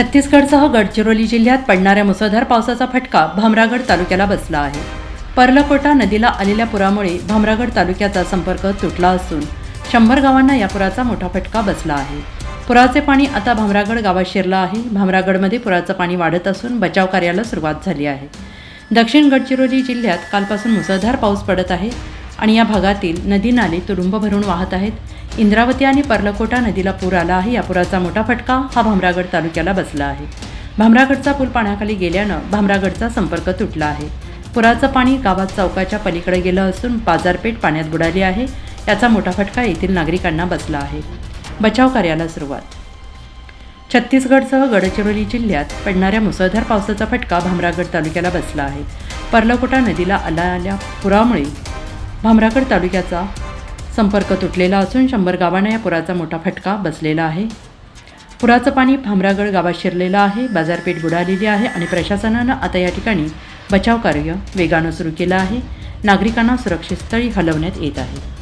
छत्तीसगडसह गडचिरोली जिल्ह्यात पडणाऱ्या मुसळधार पावसाचा फटका भामरागड तालुक्याला बसला आहे. पर्लकोटा नदीला आलेल्या पुरामुळे भामरागड तालुक्याचा संपर्क तुटला असून शंभर गावांना या पुराचा मोठा फटका बसला आहे. पुराचे पाणी आता भामरागड गावात शिरलं आहे. भामरागडमध्ये पुराचं पाणी वाढत असून बचाव कार्याला सुरुवात झाली आहे. दक्षिण गडचिरोली जिल्ह्यात कालपासून मुसळधार पाऊस पडत आहे. आणि या भागातील नदी नाले तुडुंब भरून वाहत आहेत. इंद्रावती आणि पर्लकोटा नदीला पूर आला आहे. या पुराचा मोठा फटका हा भामरागड तालुक्याला बसला आहे. भामरागडचा पूल पाण्याखाली गेल्यानं भामरागडचा संपर्क तुटला आहे. पुराचं पाणी गावात चौकाच्या पलीकडे गेलं असून बाजारपेठ पाण्यात बुडाली आहे. याचा मोठा फटका येथील नागरिकांना बसला आहे. बचाव कार्याला सुरुवात. छत्तीसगडसह गडचिरोली जिल्ह्यात पडणाऱ्या मुसळधार पावसाचा फटका भामरागड तालुक्याला बसला आहे. पर्लकोटा नदीला आलेल्या पुरामुळे भामरागड तालुक्याचा संपर्क तुटलेला असून शंभर गावांना या पुराचा मोठा फटका बसलेला आहे. पुराचं पाणी भामरागड गावात शिरलेलं आहे बाजारपेठ बुडालेली आहे आणि प्रशासनानं आता या ठिकाणी बचाव कार्य वेगानं सुरू केलं आहे. नागरिकांना सुरक्षित स्थळी हलवण्यात येत आहे.